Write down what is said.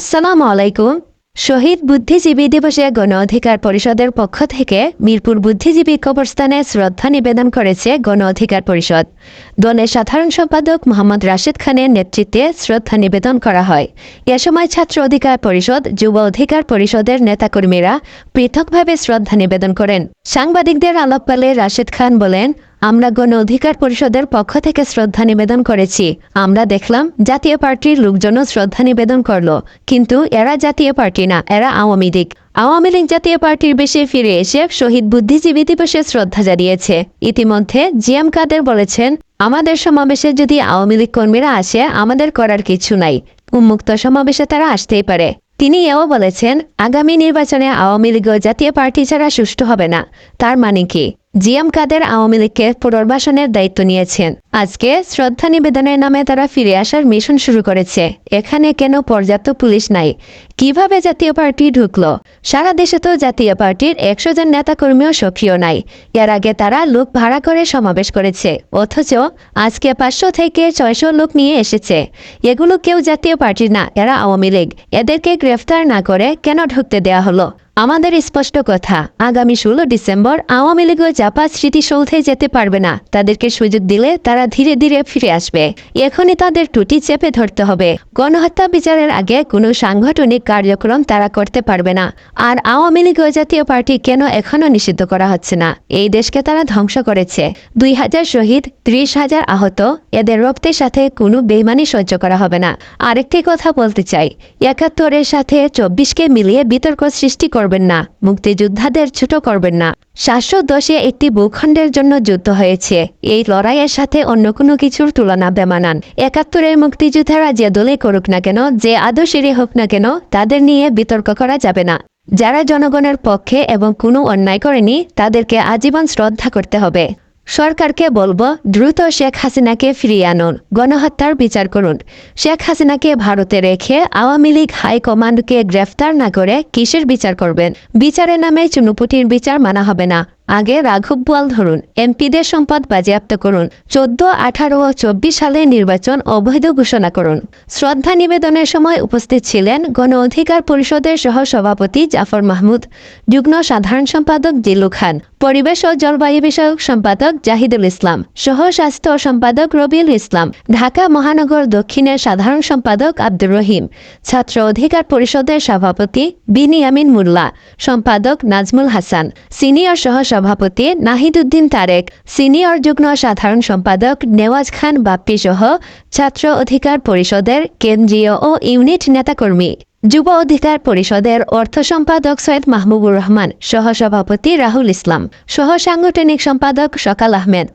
আসসালামু আলাইকুম। শহীদ বুদ্ধিজীবী দিবসে গণ অধিকার পরিষদের পক্ষ থেকে মিরপুর বুদ্ধিজীবী কবরস্থানে শ্রদ্ধা নিবেদন করেছে গণ অধিকার পরিষদ। দলের সাধারণ সম্পাদক মোহাম্মদ রাশেদ খানের নেতৃত্বে শ্রদ্ধা নিবেদন করা হয়। এ সময় ছাত্র অধিকার পরিষদ, যুব অধিকার পরিষদের নেতাকর্মীরা পৃথকভাবে শ্রদ্ধা নিবেদন করেন। সাংবাদিকদের আলাপকালে রাশেদ খান বলেন আমরা গণ অধিকার পরিষদের পক্ষ থেকে শ্রদ্ধা নিবেদন করেছি। আমরা দেখলাম, জাতীয় পার্টির লোকজনও শ্রদ্ধা নিবেদন করল। কিন্তু এরা জাতীয় পার্টি না, এরা আওয়ামী লীগ। আওয়ামী লীগ জাতীয় পার্টির বেশে ফিরে এসে শহীদ বুদ্ধিজীবী দিবসে শ্রদ্ধা জানিয়েছে। ইতিমধ্যে জিএম কাদের বলেছেন, আমাদের সমাবেশে যদি আওয়ামী লীগ কর্মীরা আসে, আমাদের করার কিছু নাই। উন্মুক্ত সমাবেশে তারা আসতেই পারে। তিনি এও বলেছেন, আগামী নির্বাচনে আওয়ামী লীগ জাতীয় পার্টি ছাড়া সুষ্ঠু হবে না। তার মানে কি? জিএম কাদের আওয়ামী লীগকে পুনর্বাসনের দায়িত্ব নিয়েছেন। আজকে শ্রদ্ধা নিবেদনের নামে তারা ফিরে আসার মিশন শুরু করেছে। এখানে কেন পর্যাপ্ত পুলিশ নাই? কীভাবে জাতীয় পার্টি ঢুকল? সারা দেশে তো জাতীয় পার্টির একশো জন নেতাকর্মীও সক্রিয় নাই। এর আগে তারা লোক ভাড়া করে সমাবেশ করেছে। অথচ আজকে পাঁচশো থেকে ছয়শো লোক নিয়ে এসেছে। এগুলো কেউ জাতীয় পার্টি না, এরা আওয়ামী লীগ। এদেরকে গ্রেফতার না করে কেন ঢুকতে দেয়া হলো? আমাদের স্পষ্ট কথা, আগামী ষোলো ডিসেম্বর আওয়ামী লীগ জাপা স্মৃতিসৌধে যেতে পারবে না। তাদেরকে সুযোগ দিলে তারা ধীরে ধীরে ফিরে আসবে। এখনই তাদের টুটি চেপে ধরতে হবে। গণহত্যা বিচারের আগে কোনো সাংগঠনিক কার্যক্রম তারা করতে পারবে না। আর আওয়ামী লীগ জাতীয় পার্টি কেন এখনও নিষিদ্ধ করা হচ্ছে না? এই দেশকে তারা ধ্বংস করেছে। দুই হাজার শহীদ, ত্রিশ হাজার আহত, এদের রক্তের সাথে কোনো বেইমানি সহ্য করা হবে না। আরেকটি কথা বলতে চাই। একাত্তরের সাথে চব্বিশকে মিলিয়ে বিতর্ক সৃষ্টি করবেন না, মুক্তিযোদ্ধাদের ছোট করবেন না। সাতশো দশে একটি ভূখণ্ডের জন্য যুদ্ধ হয়েছে। এই লড়াইয়ের সাথে অন্য কোনো কিছুর তুলনা বেমানান। একাত্তরের মুক্তিযোদ্ধারা যে দলে করুক না কেন, যে আদর্শেরই হোক না কেন, তাদের নিয়ে বিতর্ক করা যাবে না। যারা জনগণের পক্ষে এবং কোনো অন্যায় করেনি, তাদেরকে আজীবন শ্রদ্ধা করতে হবে। সরকারকে বলব, দ্রুত শেখ হাসিনাকে ফিরিয়ে আনুন, গণহত্যার বিচার করুন। শেখ হাসিনাকে ভারতে রেখে আওয়ামী লীগ হাইকমান্ডকে গ্রেফতার না করে কিসের বিচার করবেন? বিচারের নামে চুনুপুটির বিচার মানা হবে না। আগে রাঘব বোয়াল ধরুন, এমপিদের সম্পদ বাজেয়াপ্ত করুন, চোদ্দ, আঠারো ও চব্বিশ সালে নির্বাচন অবৈধ ঘোষণা করুন। শ্রদ্ধা নিবেদনের সময় উপস্থিত ছিলেন গণ অধিকার পরিষদের সহ সভাপতি জাফর মাহমুদ, যুগ্ম সাধারণ সম্পাদক জিলু খান, পরিবেশ ও জলবায়ু বিষয়ক সম্পাদক জাহিদুল ইসলাম সহ স্বাস্থ্য সম্পাদক রবিউল ইসলাম, ঢাকা মহানগর দক্ষিণের সাধারণ সম্পাদক আব্দুর রহিম, ছাত্র অধিকার পরিষদের সভাপতি বিনিয়ামিন মুল্লা, সম্পাদক নাজমুল হাসান, সিনিয়র সহ সভাপতি নাহিদুদ্দিন তারেক, সিনিয়র যুগ্ম সাধারণ সম্পাদক নেওয়াজ খান বাপ্পি সহ ছাত্র অধিকার পরিষদের কেন্দ্রীয় ও ইউনিট নেতাকর্মী। যুব অধিকার পরিষদের অর্থ সম্পাদক সৈয়দ মাহবুবুর রহমান সহ সভাপতি রাহুল ইসলাম সহ সাংগঠনিক সম্পাদক সকাল আহমেদ।